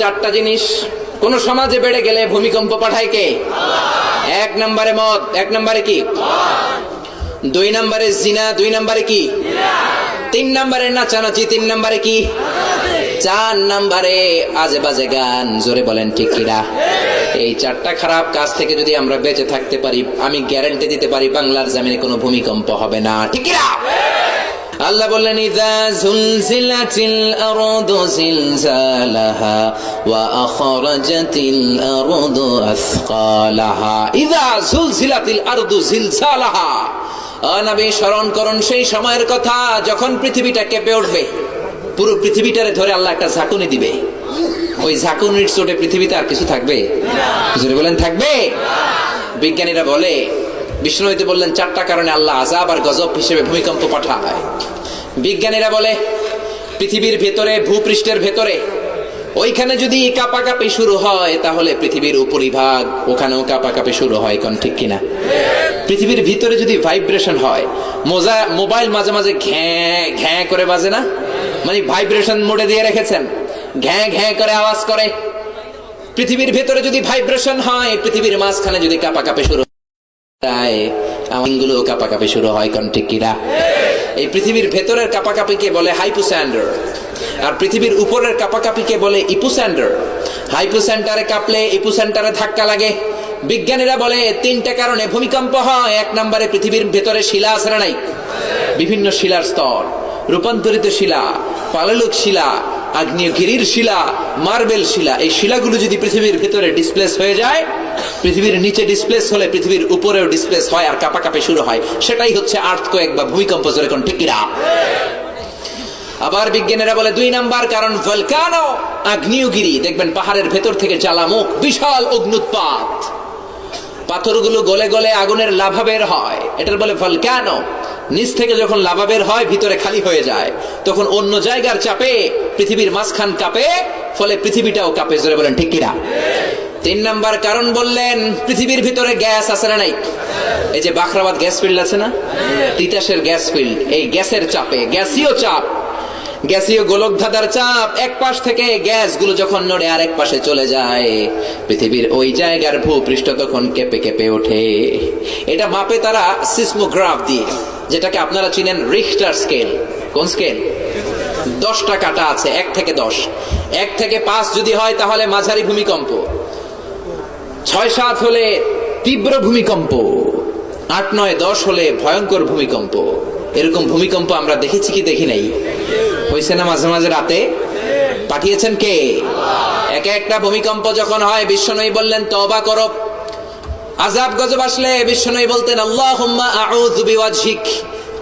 চারটা জিনিস। কোন সমাজে বেড়ে গেলে ভূমিকম্প পাঠায় কে? এক নম্বরে মদ, এক নম্বরে কি? দুই নম্বরে জিনা, দুই নম্বরে কি? তিন নম্বরে নাচানাচি, তিন নম্বরে কি? চার নম্বরে আজে বাজে গান, জোরে বলেন ঠিক কিনা? এই চারটা খারাপ কাজ থেকে যদি আমরা বেঁচে থাকতে পারি, আমি গ্যারান্টি দিতে পারি বাংলার জামিনে কোনো ভূমিকম্প হবে না, ঠিক কিনা? আল্লাহ বললেন ইজা সেই সময়ের কথা যখন পৃথিবীটা কেঁপে উঠবে, পুরো পৃথিবীটারে ধরে আল্লাহ একটা ঝাঁকুনি দিবে। ওই ঝাঁকুনির চোটে পৃথিবীতে আর কিছু থাকবে? বলেন, থাকবে? বিজ্ঞানীরা বলে বিষ্ণুতে বললেন, চারটা কারণে আল্লাহ আজাব আর গজব হিসেবে ভূমিকম্প পাঠায়। বিজ্ঞানীরা বলে, পৃথিবীর ভেতরে, ভূপৃষ্ঠের ভেতরে, ওইখানে যদি কাপাকাপি শুরু হয়, তাহলে পৃথিবীর উপরিভাগ ওখানেও কাপাকাপি শুরু হয়, কোন ঠিক কিনা? পৃথিবীর ভিতরে যদি ভাইব্রেশন হয়, মোজা, মোবাইল মাঝে মাঝে ঘ্যাঁ ঘ্যাঁ করে বাজে না? মানে ভাইব্রেশন মোডে দিয়ে রেখেছেন, ঘ্যাঁ ঘ্যাঁ করে আওয়াজ করে। পৃথিবীর ভেতরে যদি ভাইব্রেশন হয়, পৃথিবীর মাঝখানে যদি কাপাকাপি শুরু হয়গুলো কাপাকাপি শুরু হয় কোন ঠিক কিনা? এই পৃথিবীর ভেতরের কাপাকাপিকে বলে হাইপোস্যান্ডার, আর পৃথিবীর উপরের কাপাকাপিকে বলে ইপুস্যান্ডার। হাইপোস্যান্টারে কাঁপলে ইপুস্যান্টারে ধাক্কা লাগে। বিজ্ঞানীরা বলে, তিনটা কারণে ভূমিকম্প হয়। এক নম্বরে পৃথিবীর ভেতরে শিলা আছে নাই? বিভিন্ন শিলার স্তর, রূপান্তরিত শিলা, পাললুক শিলা, আগ্নেয়গিরির শিলা, মার্বেল শিলা, এই শিলাগুলো যদি পৃথিবীর ভেতরে ডিসপ্লেস হয়ে যায় পৃথিবীর নিচে ডিসপ্লেস হলে পৃথিবীর উপরেও ডিসপ্লেস হয় আর কাপাকাপি শুরু হয়। সেটাই হচ্ছে আর্থ কয়েক বা ভূমিকম্প যেরকম ঠিকিরা আবার বিজ্ঞানীরা বলে দুই নাম্বার কারণ ভলকানো আগ্নেয়গিরি। দেখবেন পাহাড়ের ভেতর থেকে জ্বালামুখ বিশাল অগ্নুৎপাত। পাথরগুলো গলে গলে আগুনের লাভা বের হয়। এটার বলে ভলকানো নিচ থেকে যখন লাভা বের হয়, ভিতরে খালি হয়ে যায়। তখন অন্য জায়গার চাপে পৃথিবীর মাঝখান কাঁপে, ফলে পৃথিবীটাও কাঁপে জোরে বলেন ঠিক কিনা। তিন নাম্বার কারণ বললেন, পৃথিবীর ভিতরে গ্যাস আছে না নাই? এই যে বাখরাবাদ গ্যাস ফিল্ড আছে না? তিতাসের গ্যাস ফিল্ড, এই গ্যাসের চাপে, গ্যাসীয় চাপ। গ্যাসীয় গোলক ধাঁধার চাপ, এক পাশ থেকে গ্যাসগুলো যখন নড়ে আরেক পাশে চলে যায়, পৃথিবীর ওই জায়গার ভূপৃষ্ঠ তখন কেঁপে কেঁপে ওঠে। এটা মাপে তারা সিসমোগ্রাফ দিয়ে, যেটাকে আপনারা চিনেন রিক্টার স্কেল কোন স্কেল দশটা কাটা আছে, এক থেকে দশ। এক থেকে পাঁচ যদি হয়, তাহলে মাঝারি ভূমিকম্প। ছয় সাত হলে তীব্র ভূমিকম্প, আট নয় দশ হলে ভয়ঙ্কর ভূমিকম্প। এরকম ভূমিকম্প আমরা দেখেছি কি দেখি নাই? হয়েছে না মাঝে মাঝে রাতে? পাঠিয়েছেন কে? এক একটা ভূমিকম্প যখন হয় বিশ্বনয়ী বললেন তবা করো। আজাব গজব আসলে বিশ্বনয়ী বলতেন আল্লাহ আউযু বিওয়াজহিক।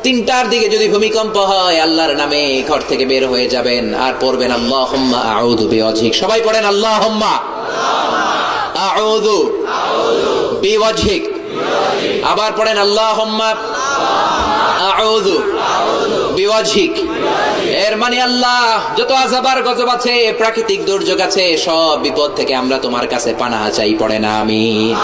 তিনটার দিকে যদি ভূমিকম্প হয়, আল্লাহর নামে ঘর থেকে বের হয়ে যাবেন, আর পড়বেন আল্লাহ আউযু বিওয়াজহিক। সবাই পড়েন আল্লাহ আউযু বিওয়াজহিক। আবার পড়েন আল্লাহ আউযু বিওয়াজহিক। এর মানে আল্লাহ, যত আজাবার গজব আছে, প্রাকৃতিক দুর্যোগ আছে, সব বিপদ থেকে আমরা তোমার কাছে পানাহা চাই পড়ে না আমি